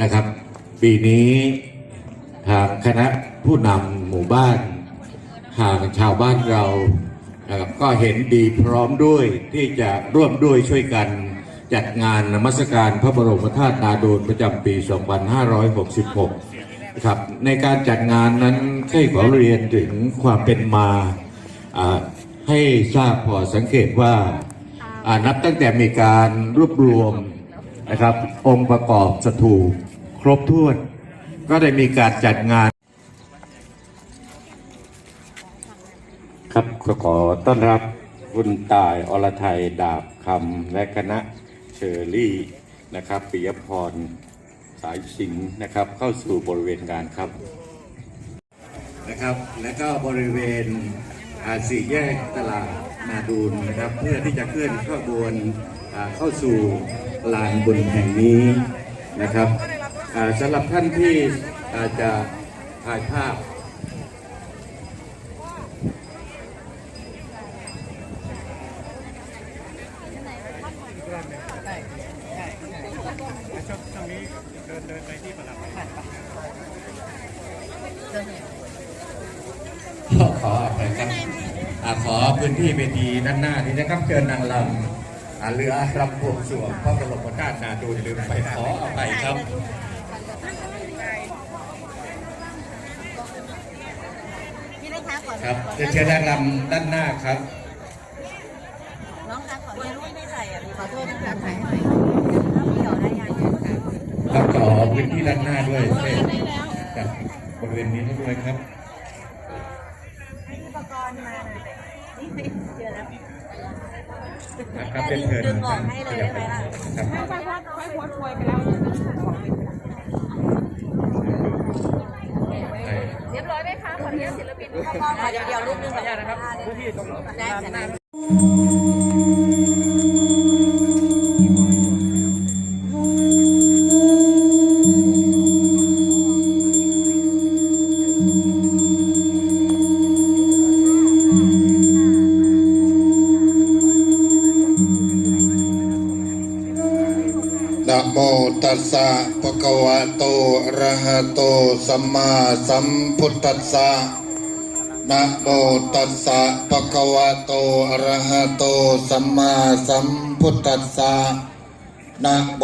นะครับ ปีนี้ทางคณะผู้นำหมู่บ้านทางชาวบ้านเรานะครับก็เห็นดีพร้อมด้วยที่จะร่วมด้วยช่วยกันจัดงานนมัสการพระบรมธาตุนาดูลประจำปี 2566นะครับในการจัดงานนั้นใช่ขอเรียนถึงความเป็นมาให้ทราบพอสังเกตว่าอ่านับตั้งแต่มีการรวบรวมนะครับองค์ประกอบสถูป ครบถ้วน ก็ได้มีการจัดงาน ครับก็ขอต้อนรับคุณตายอรไทยดาบคำและคณะเชอรี่นะครับปิยพรสายสิงห์นะครับ เข้าสู่บริเวณงานครับนะครับ และก็บริเวณอ่าสี่แยกตลาดนาดูนนะครับ เพื่อที่จะเคลื่อนขบวนอ่าเข้าสู่ลานบุญแห่งนี้นะครับอ่า สำหรับท่านที่อาจจะถ่ายภาพขอขออภัยครับขอพื้นที่เวทีด้านหน้านี้นะครับเชิญนางลำเรือรำบวงสรวงพระบรมธาตุนาดูลืมไปขออภัยครับ พี่เล็ก คะขอครับขอเชิญเชิญนางลำด้านหน้าครับ น้องคะขออนุญาตไม่ใส่อะขอโทษนะคะถ่ายหน่อยเกี่ยวได้ยังค่ะครับขอพื้นที่ด้านหน้าด้วยเช่นกับบริเวณนี้ด้วยครับให้อุปกรณ์มาหน่อยนี่เจอแล้วนะครับเป็นเชิญดึงออกให้เลยได้ไหมล่ะครับใช่ รียบร้อยไหมคะขออนุญาตศิลปินอุปกรณ์ขอเดี๋ยวเดี๋ยวรูปนึงขออนุญาตนะครับพื้นที่ตรงได้จ้ะนะโมตัสสะภะคะ วะโตระหะโตสัมมาสัมพุทธัสสะนะโมตัสสะภะคะวะโตอะระหะโตสัมมาสัมพุทธัสสะนะโม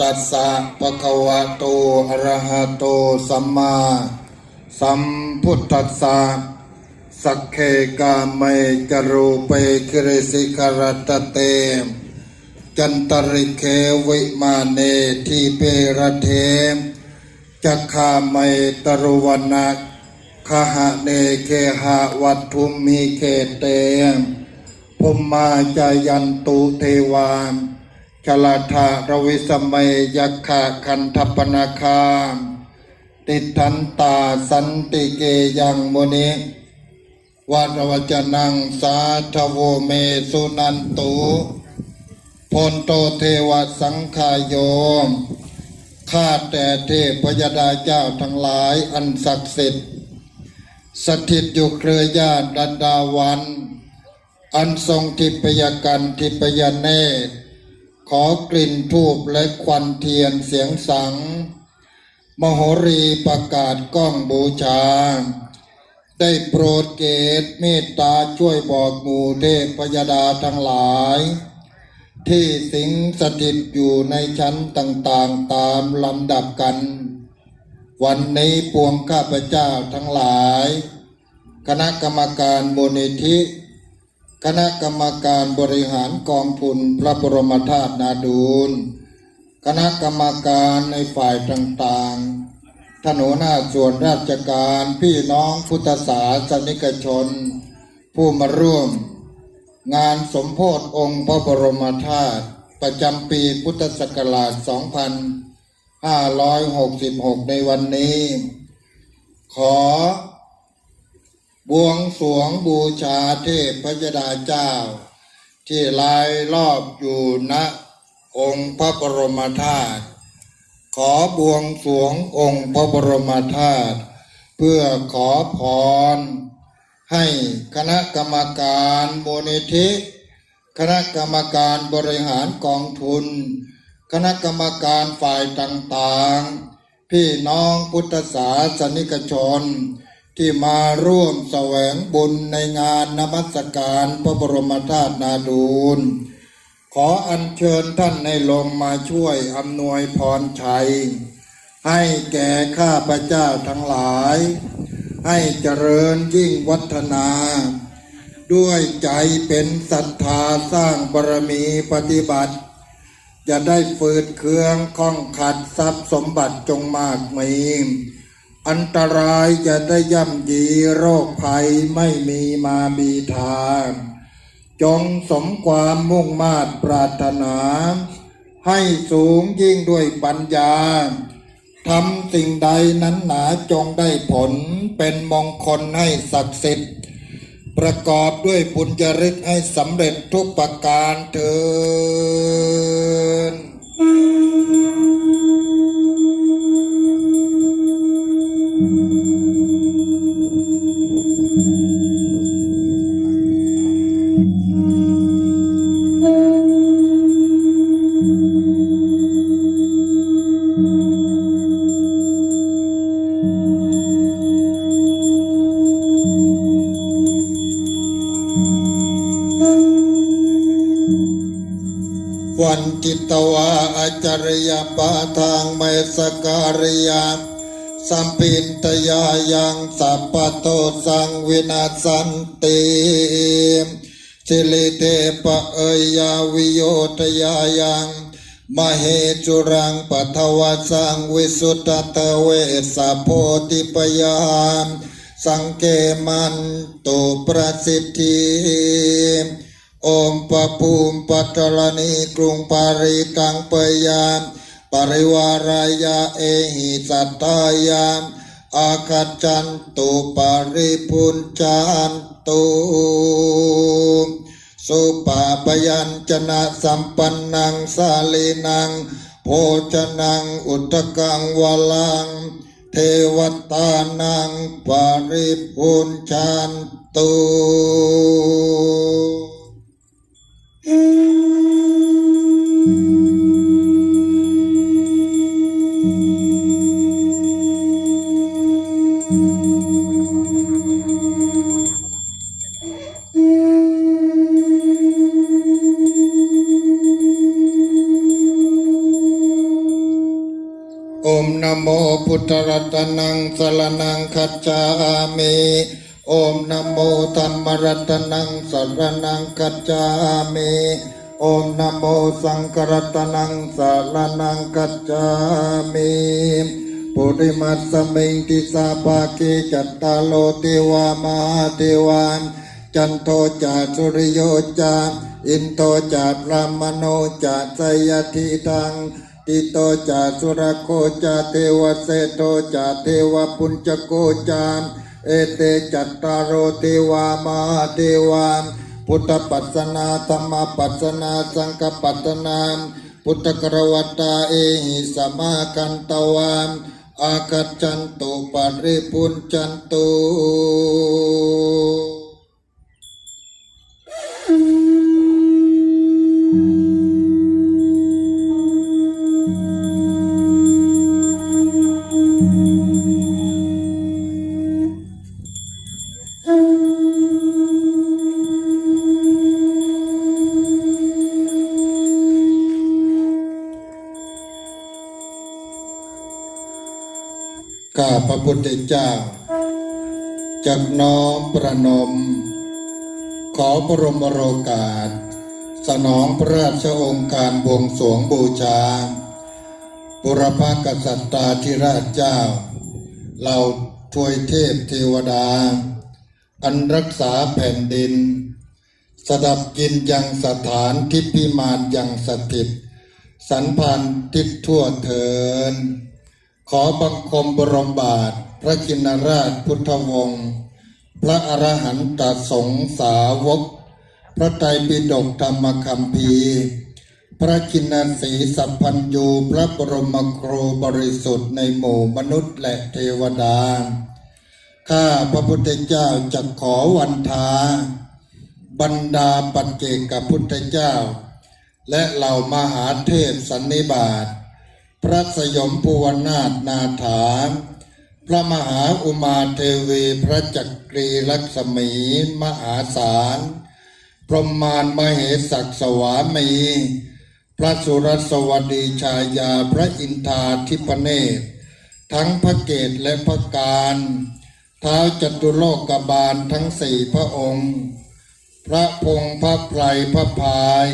ตัสสะภะคะวะโตอะระหะโตสัมมาสัมพุทธัสสะสักเคกาเมจรูเปคิริสิกรตเต จันตริเควิมาเนทีเประเทมจักขาไมตรุวนักขหะเนเคหะวัตถุมีเขเตมพุมมาจายันตุเทวามชลาธารวิสมัยยักขะคันทปนาคามติทันตาสันติเกยังโมนิวัดวจนังสาธโวเมสุนันตุ ลโตเทวสังขายโยมข้าแต่เทพยดาเจ้าทั้งหลายอันศักดิ์สิทธิ์ สถิตอยู่เครือญาติดันดาวัน อันทรงทิพยกันทิพยเนตรขอกลิ่นทูบและควันเทียนเสียงสัง มโหรีประกาศก้องบูชา ได้โปรดเกตเมตตาช่วยบอกหมู่เทพยดาทั้งหลาย ที่สิงสถิตอยู่ในชั้นต่างๆตามลำดับกัน วันนี้ปวงข้าพเจ้าทั้งหลาย คณะกรรมการมูลนิธิ คณะกรรมการบริหารกองทุนพระบรมธาตุนาดูล คณะกรรมการในฝ่ายต่างๆท่านหัวหน้าส่วนราชการพี่น้องพุทธศาสนิกชน ผู้มาร่วม งานสมโพธิองค์พระบรมธาตุประจำปีพุทธศักราช 2566 ในวันนี้ ขอบวงสรวงบูชาเทพพระดาเจ้า ที่ลายรอบอยู่ณองค์พระบรมธาตุขอบวงสรวงองค์พระบรมธาตุเพื่อขอพร ให้คณะกรรมการมูลนิธิคณะกรรมการบริหารกองทุน คณะกรรมการฝ่ายต่างๆ พี่น้องพุทธศาสนิกชน ที่มาร่วมแสวงบุญในงานนมัสการพระบรมธาตุนาดูล ขออัญเชิญท่านในลงมาช่วยอำนวยพรชัย ให้แก่ข้าพระเจ้าทั้งหลาย ให้เจริญยิ่งวัฒนา ด้วยใจเป็นศรัทธาสร้างบารมีปฏิบัติ จะได้ฝืดเคืองข้องขัดทรัพย์สมบัติจงมากมี อันตรายจะได้ย่ำยีโรคภัยไม่มีมาบีทางจงสมความมุ่งมาตรปรารถนา ให้สูงยิ่งด้วยปัญญา ทำสิ่งใดนั้นหนาจงได้ผลเป็นมงคลให้ศักดิ์สิทธิ์ ประกอบด้วยบุญจริตให้สำเร็จทุกประการเถิด ตวาอาจารยปาทางเมสการยาสัมปินตยายังสัพพโตสังวินาสันติสิลิเตปะเอยยาวิโยทยายังมเหจุรังปัทวสังวิสุตตะเวสสะโพธิปยามสังเกมันตุประสิทธิ อมปะภูมิปัตตลนีกรุงปาริกังเปยามปริวารายาเอหิสัตตายามอาคัจจันตุปาริพุนจันตุสุปาปยัญจนะสัมปันนังสาลีนัง โภชนังอุตกังวลัง เทวตานังปาริพุนจันตุ Om Namo Buddha Ratanang Salanang Kacami Om โอมนโมธรรมรัตนังสรนังคัจฉามิโอมนโมสังฆรัตนังสรนังคัจฉามิปุริมัสมิงทิสาภากิจัตตาโลเทวามาเทวานจันโทจาสุริโยจาอินโทจาพระมโนจาสยทิทังติโตจาสุรโคจาเทวเสโตจาเทวปุญจโกจาม เอเตจัตตารโอเทวามาเทวามพุทธปัสสนาธรรมปัสสนาสังฆปัสสนาพุทธกรวัตตาเอหิสมากันตวามอากัจจันตุปาริปุนจันตุ ข้าพระพุทธเจ้าจักน้อมประนม ขอพรรมโรกาส สนองพระราชองค์การบวงสรวงบูชาบุรพกษัตริย์ธิราชเจ้าเหล่าทวยเทพเทวดา อันรักษาแผ่นดิน สดับยินยังสถานที่พิมานยังสถิต สันพันทิศทั่วเถิน ขอบังคมบรมบาท พระกินราชพุทธวงศ์พระอรหันตสงสาวก พระไตรปิฎกธรรมคัมภีร์ พระกินสีสัพพัญญูพระบรมครูบริสุทธิ์ในหมู่มนุษย์และเทวดา ข้าพระพุทธเจ้าจะขอวันทา บรรดาปัจเจกพุทธเจ้า และเหล่ามหาเทพสันนิบาต พระสยมภูวนาถนาถา พระมหาอุมาเทวีพระจักรีลักษมีมหาศาล พรหมานมเหศักดิ์สวามี พระสุรสวัสดีชายาพระอินทาธิปเนตร ทั้งพระเกตและพระการเท้าจตุโลกบาลทั้งสี่พระองค์ พระพงพระไพรพระพาย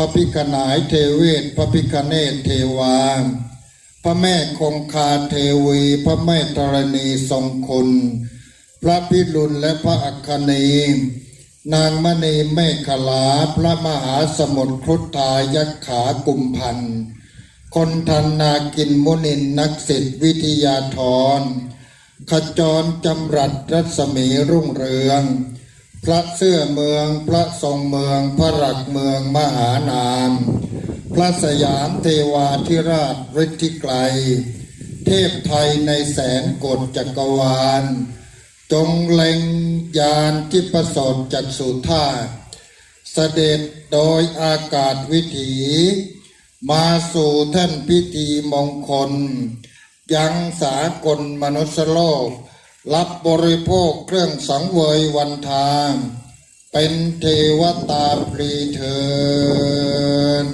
พระพิกนายเทเวศพระพิคเนศเทวา พระแม่คงคาเทวี พระแม่ธรณีทรงคุณ พระพิรุณและพระอัคคณีนางมณีเมฆลา พระมหาสมุทรครุฑายักขากุมพัน คนทันนากินมุนินนักสิทธิวิทยาธรขจรจำรัดรัศมีรุ่งเรือง พระเสื้อเมือง พระทรงเมือง พระหลักเมืองมหานาม พระสยามเทวาธิราชฤทธิไกรเทพไทยในแสนกฎจักรวาล จงเล็งยานที่ประสดจักสุธาตุเสด็จโดยอากาศวิถี มาสู่ท่านพิธีมงคล ยังสากลมนุษยโลก รับบริโภคเครื่องสังเวยวันทาง เป็นเทวตาปรีเทิน